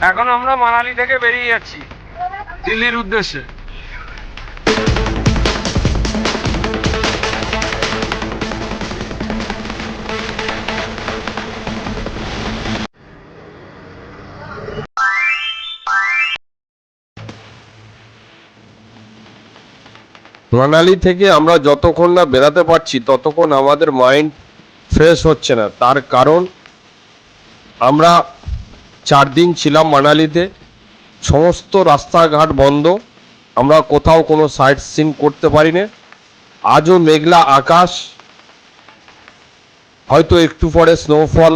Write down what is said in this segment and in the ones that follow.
এখন আমরা মানালি থেকে বেরিয়ে যাচ্ছি, দিল্লির উদ্দেশ্যে। মানালি থেকে আমরা যতক্ষণ না বেরাতে পারছি, ততক্ষণ আমাদের মাইন্ড ফ্রেশ হচ্ছে না। তার কারণ, আমরা চার দিন ছিলাম মানালিতে। সমস্ত রাস্তাঘাট বন্ধ। আমরা কোথাও কোনো সাইট সিন করতে পারি না আজও মেঘলা আকাশ। হয়তো একটু পরে স্নোফল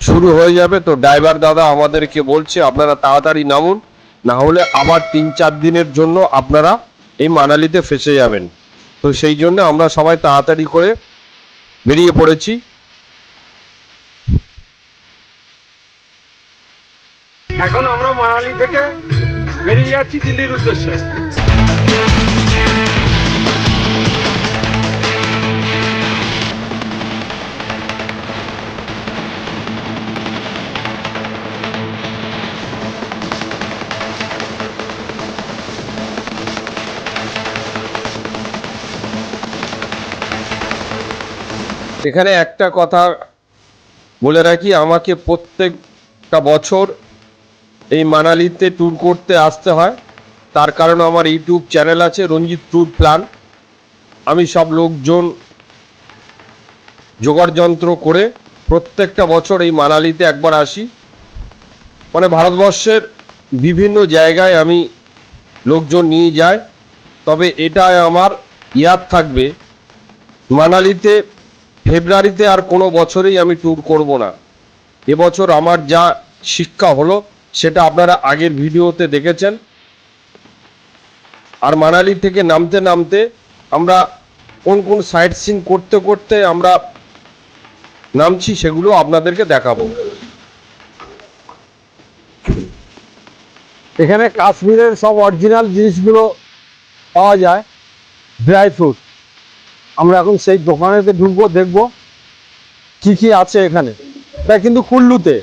শুরু হয়ে যাবে। তো ড্রাইভার দাদা আমাদেরকে বলছে, আপনারা তাড়াতাড়ি নামুন। না হলে আবার তিন চার দিনের জন্য আপনারা এই মানালিতে ফেসে যাবেন। তো সেই জন্য আমরা সবাই তাড়াতাড়ি করে বেরিয়ে পড়েছি। এখন আমরা মানালি থেকে বেরিয়ে যাচ্ছি দিল্লির উদ্দেশ্যে। এখানে একটা কথা বলে রাখি, আমাকে প্রত্যেকটা বছর এই মানালিতে ট্যুর করতে আসতে হয়। তার কারণ আমার ইউটিউব চ্যানেল আছে, রঞ্জিত ট্যুর প্ল্যান আমি সব লোকজন জোগাড় যন্ত্র করে প্রত্যেকটা বছর এই মানালিতে একবার আসি। মানে ভারতবর্ষের বিভিন্ন জায়গায় আমি লোকজন নিয়ে যাই। তবে এটাই আমার ইয়াদ থাকবে, মানালিতে ফেব্রুয়ারিতে আর কোনো বছরেই আমি ট্যুর করব না। এবছর আমার যা শিক্ষা হলো সেটা আপনারা আগের ভিডিওতে দেখেছেন। আর মানালি থেকে নামতে নামতে আমরা কোন কোন সাইট সিন করতে করতে আমরা নামছি সেগুলো আপনাদেরকে দেখাবো। এখানে কাশ্মীরের সব অরিজিনাল জিনিসগুলো পাওয়া যায়, ড্রাই ফ্রুট। আমরা এখন সেই দোকানেতে ঢুকবো, দেখব কি কি আছে এখানে। তাই কিন্তু কুল্লুতে।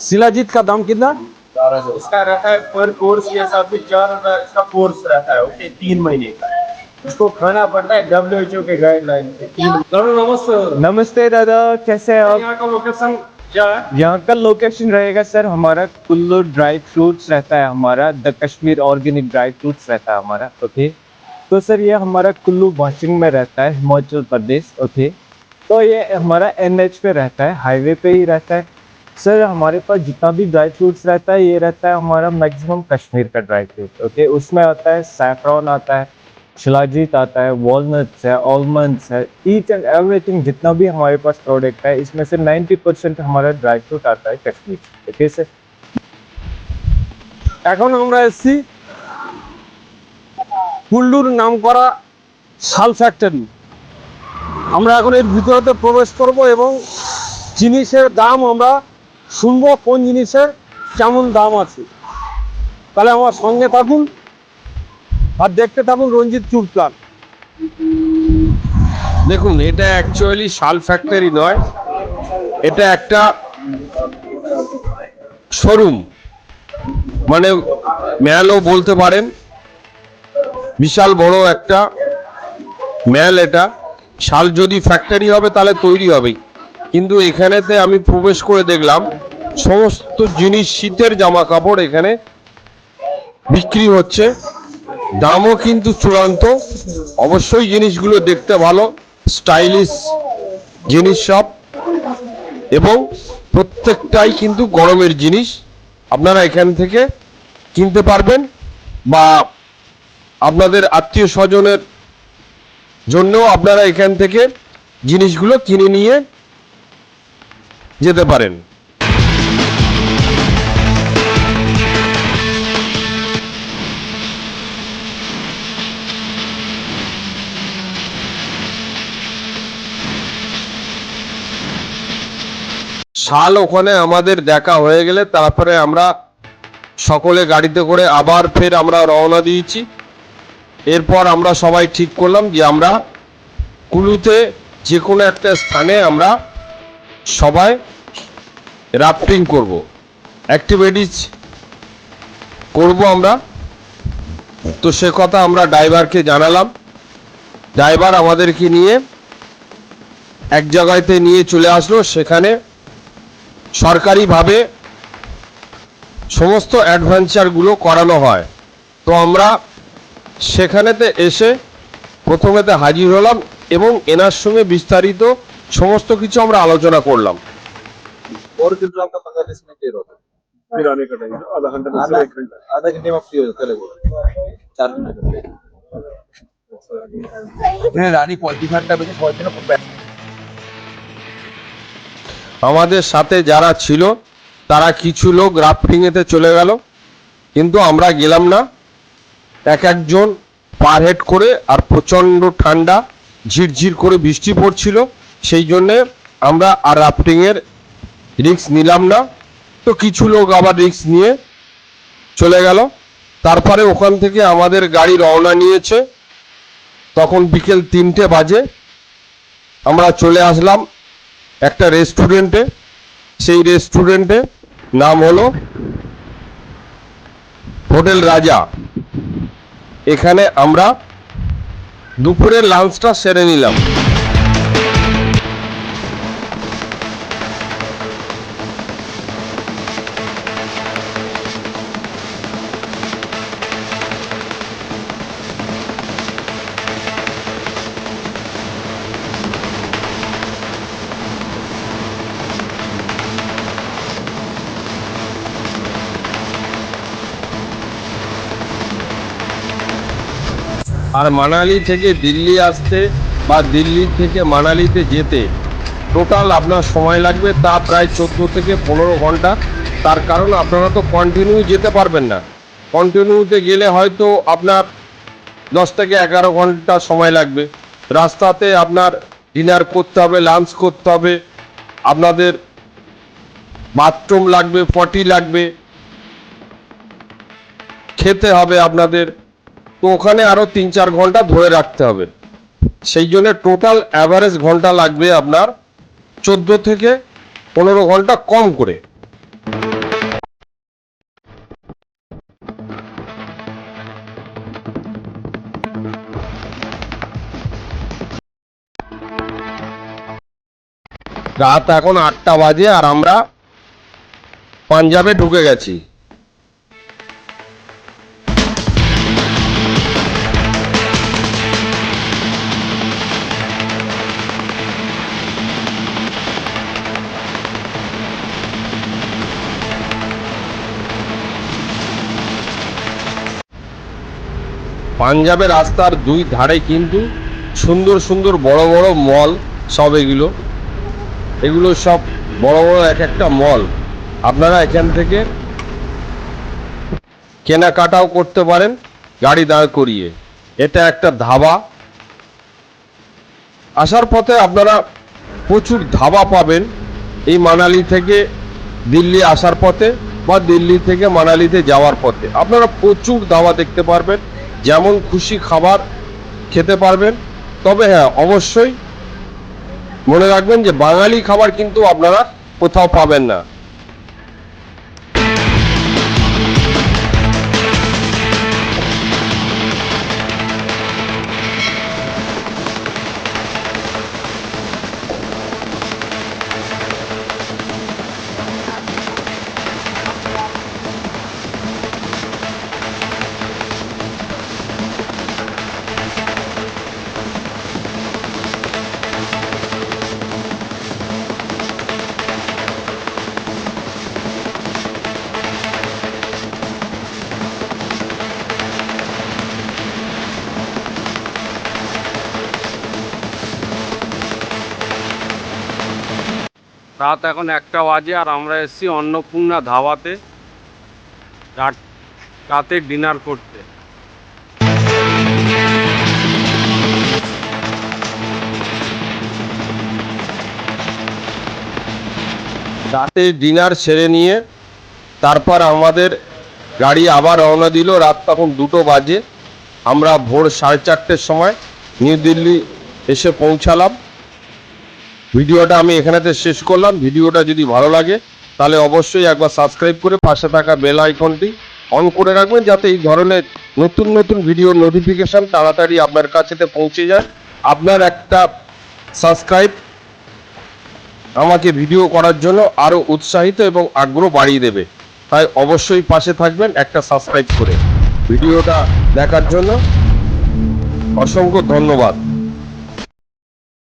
शिलाजीत का दाम कितना? इसका रहता है पर कोर्स के हिसाब से चार हज़ार इसका कोर्स रहता है ओके तीन महीने का। उसको खाना पड़ता है डब्ल्यू एच ओ के गाइडलाइन नमस्ते। नमस्ते दादा कैसे हैं आप? यहाँ का लोकेशन यहाँ का लोकेशन रहेगा सर हमारा कुल्लू ड्राई फ्रूट्स रहता है हमारा the Kashmir organic dry fruits रहता है हमारा ओके। तो सर ये हमारा कुल्लू वाशिंग में रहता है हिमाचल प्रदेश ओके। तो ये हमारा एनएच पे रहता है हाईवे पे ही रहता है। सर हमारे पास जितना भी ड्राई फ्रूट्स रहता है ये रहता है हमारा मैक्सिमम कश्मीर का ड्राई फ्रूट ओके उसमें आता है सैफरॉन आता है शिलाजीत आता है वॉलनट्स है ऑलमंड्स है ईच एंड एवरीथिंग जितना भी हमारे पास प्रोडक्ट है इसमें से 90 परसेंट हमारा ड्राई फ्रूट आता है कश्मीर से। ओके सर এখন আমরা এসেছি কুল্লুর নাম করা শাল ফ্যাক্টরি আমরা এখন এর ভিতরেতে প্রবেশ করব এবং জিনিসের দাম আমরা শুনব কোন জিনিসের কেমন দাম আছে। তাহলে আমার সঙ্গে থাকুন আর দেখতে থাকুন রঞ্জিত চুর প্লান দেখুন, এটা অ্যাকচুয়ালি শাল ফ্যাক্টরি নয়, এটা একটা শোরুম মানে ম্যালও বলতে পারেন, বিশাল বড় একটা ম্যাল এটা। শাল যদি ফ্যাক্টরি হবে, তাহলে তৈরি হবেই। কিন্তু এখানেতে আমি প্রবেশ করে দেখলাম সমস্ত জিনিস, শীতের জামা কাপড় এখানে বিক্রি হচ্ছে। দামও কিন্তু চূড়ান্ত। অবশ্যই জিনিসগুলো দেখতে ভালো। স্টাইলিশ জিনিস সব। এবং প্রত্যেকটাই কিন্তু গরমের জিনিস। আপনারা এখান থেকে কিনতে পারবেন বা আপনাদের আত্মীয় স্বজনের জন্যও আপনারা এখান থেকে জিনিসগুলো কিনে নিয়ে যেতে পারেন। শাল ওখানে আমাদের দেখা হয়ে গেলে, তারপরে আমরা সকলে গাড়িতে করে আবার ফের আমরা রওনা দিয়েছি। এরপর আমরা সবাই ঠিক করলাম যে আমরা কুলুতে যে কোনো একটা স্থানে আমরা সবাই রাফটিং করব, অ্যাক্টিভিটিস করব আমরা। তো সে কথা আমরা ড্রাইভারকে জানালাম। ড্রাইভার আমাদেরকে নিয়ে এক জায়গাতে নিয়ে চলে আসলো, সেখানে সরকারিভাবে সমস্ত অ্যাডভেঞ্চারগুলো করানো হয় তো আমরা সেখানেতে এসে প্রথমেতে হাজির হলাম এবং এনার সঙ্গে বিস্তারিত সমস্ত কিছু আমরা আলোচনা করলাম और किलो आपका पैंतालीस मिनट देर होता है फिर आने का टाइम आधा घंटा आधा से एक घंटा आधा घंटे में आप फ्री हो जाते हैं चार मिनट এখানে রানী পঁয়ত্রিশ হাজার টাকা বেশি সবার জন্য খুব ব্যস্ত। আমাদের সাথে যারা ছিল, তারা কিছু লোক রাফটিংয়েতে চলে গেল। কিন্তু আমরা গেলাম না। এক একজন পার হেড করে আর প্রচণ্ড ঠান্ডা, ঝিরঝির করে বৃষ্টি পড়ছিল। সেই জন্যে আমরা আর রাফটিংয়ের রিস্ক নিলাম না। তো কিছু লোক আবার রিস্ক নিয়ে চলে গেল। তারপরে ওখান থেকে আমাদের গাড়ি রওনা নিয়েছে। তখন বিকেল তিনটে বাজে। আমরা চলে আসলাম। একটা রেস্টুরেন্টে সেই রেস্টুরেন্টে নাম হলো হোটেল রাজা। এখানে আমরা দুপুরের লাঞ্চটা সেরে নিলাম। আর মানালি থেকে দিল্লি আসতে বা দিল্লি থেকে মানালিতে যেতে টোটাল আপনার সময় লাগবে তা প্রায় চোদ্দ থেকে পনেরো ঘণ্টা। তার কারণ আপনারা তো কন্টিনিউ যেতে পারবেন না। কন্টিনিউতে গেলে হয়তো আপনার দশ থেকে এগারো ঘণ্টা সময় লাগবে। রাস্তাতে আপনার ডিনার করতে হবে লাঞ্চ করতে হবে। আপনাদের বাথরুম লাগবে পটি লাগবে। খেতে হবে আপনাদের। তো ওখানে আরও তিন চার ঘণ্টা ধরে রাখতে হবে। সেই জন্য টোটাল অ্যাভারেজ ঘণ্টা লাগবে আপনার চোদ্দ থেকে পনেরো ঘণ্টা কম করে। রাত এখন আটটা বাজে আর আমরা পাঞ্জাবে ঢুকে গেছি। পাঞ্জাবের রাস্তার দুই ধারে কিন্তু সুন্দর সুন্দর বড় বড় মল সব এগুলো। এগুলো সব বড় বড় এক একটা মল। আপনারা এখান থেকে কেনাকাটাও করতে পারেন, গাড়ি দাঁড় করিয়ে। এটা একটা ধাবা। আসার পথে আপনারা প্রচুর ধাবা পাবেন। এই মানালি থেকে দিল্লি আসার পথে বা দিল্লি থেকে মানালিতে যাওয়ার পথে। আপনারা প্রচুর ধাবা দেখতে পারবেন। যেমন খুশি খাবার খেতে পারবেন। তবে হ্যাঁ অবশ্যই মনে রাখবেন যে বাঙালি খাবার কিন্তু আপনারা কোথাও পাবেন না। রাত এখন একটা বাজে আর আমরা এসেছি অন্নপূর্ণা ধাবাতে। রাত- ডিনার করতে। রাতে ডিনার সেরে নিয়ে তারপর আমাদের গাড়ি আবার রওনা দিল। রাত তখন দুটো বাজে। আমরা ভোর সাড়ে চারটের সময় নিউ দিল্লি এসে পৌঁছালাম। ভিডিওটা আমি এখানেতে শেষ করলাম। ভিডিওটা যদি ভালো লাগে, তাহলে অবশ্যই একবার সাবস্ক্রাইব করে পাশে থাকা বেল আইকনটি অন করে রাখবেন, যাতে এই ধরনের নতুন নতুন ভিডিওর নোটিফিকেশন তাড়াতাড়ি আপনার কাছেতে পৌঁছে যায়। আপনার একটা সাবস্ক্রাইব আমাকে ভিডিও করার জন্য আরও উৎসাহিত এবং আগ্রহ বাড়িয়ে দেবে। তাই অবশ্যই পাশে থাকবেন একটা সাবস্ক্রাইব করে। ভিডিওটা দেখার জন্য অসংখ্য ধন্যবাদ।